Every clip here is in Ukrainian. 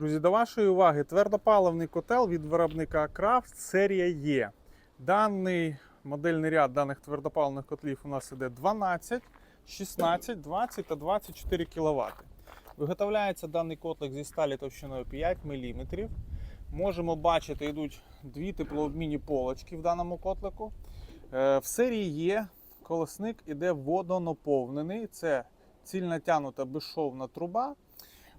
Друзі, до вашої уваги твердопаливний котел від виробника Крафт серія Є. Даний модельний ряд даних твердопаливних котлів у нас іде 12, 16, 20 та 24 кВт. Виготовляється даний котлик зі сталі товщиною 5 мм. Можемо бачити, йдуть дві теплообмінні полочки в даному котлику. Е, В серії є колесник іде водонаповнений. Це цільнотянута безшовна труба.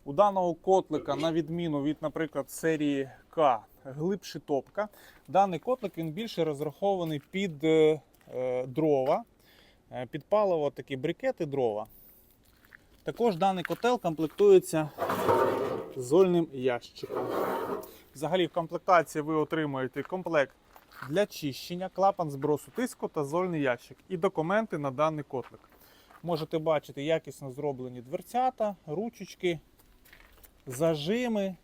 У даного котлика, на відміну від, наприклад, серії К, глибше топка. Даний котлик він більше розрахований під е, е, дрова, е, під паливо такі брикети дрова. Також даний котел комплектується зольним ящиком. Взагалі, в комплектації ви отримуєте комплект для чищення, клапан збросу тиску та зольний ящик і документи на даний котлик. Можете бачити якісно зроблені дверцята, ручечки, зажими,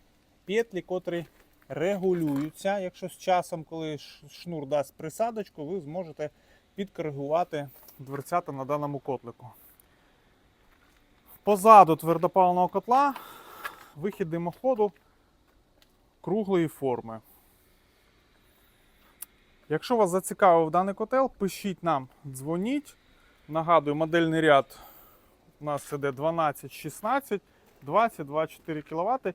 петлі, котрі регулюються. Якщо з часом, коли шнур дасть присадочку, ви зможете підкоригувати дверцята на даному котлику. Позаду твердопаливного котла вихід димоходу круглої форми. Якщо вас зацікавив даний котел, пишіть нам, дзвоніть. Нагадую, модельний ряд у нас іде 12, 16, 20, 24 кВт.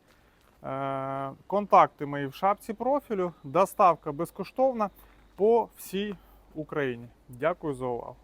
Е, Контакти мої в шапці профілю. Доставка безкоштовна по всій Україні. Дякую за увагу.